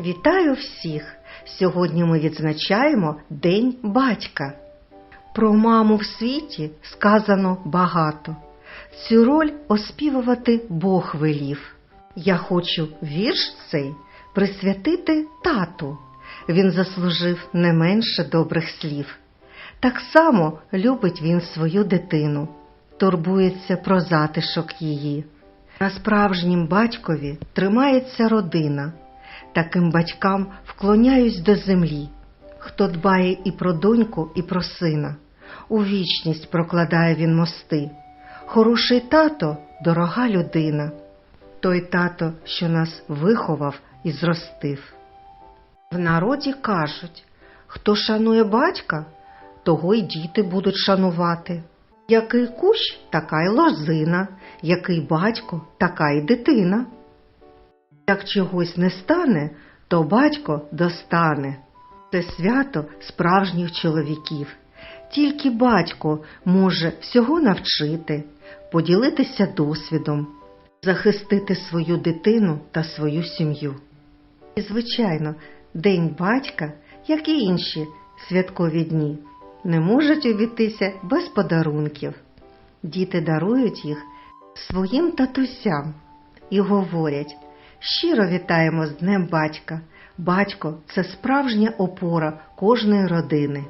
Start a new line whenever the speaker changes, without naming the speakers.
Вітаю всіх! Сьогодні ми відзначаємо День батька. Про маму в світі сказано багато. Цю роль оспівувати Бог велів. Я хочу вірш цей присвятити тату. Він заслужив не менше добрих слів. Так само любить він свою дитину, турбується про затишок її. На справжнім батькові тримається родина. Таким батькам вклоняюсь до землі, хто дбає і про доньку, і про сина. У вічність прокладає він мости. Хороший тато дорога людина, той тато, що нас виховав і зростив. В народі кажуть, хто шанує батька, того й діти будуть шанувати. Який кущ, така й лозина, який батько, така й дитина. Як чогось не стане, то батько достане. Це свято справжніх чоловіків. Тільки батько може всього навчити, поділитися досвідом, захистити свою дитину та свою сім'ю. І, звичайно, День батька, як і інші святкові дні, не можуть обійтися без подарунків. Діти дарують їх своїм татусям і говорять щиро вітаємо з Днем батька. Батько це справжня опора кожної родини.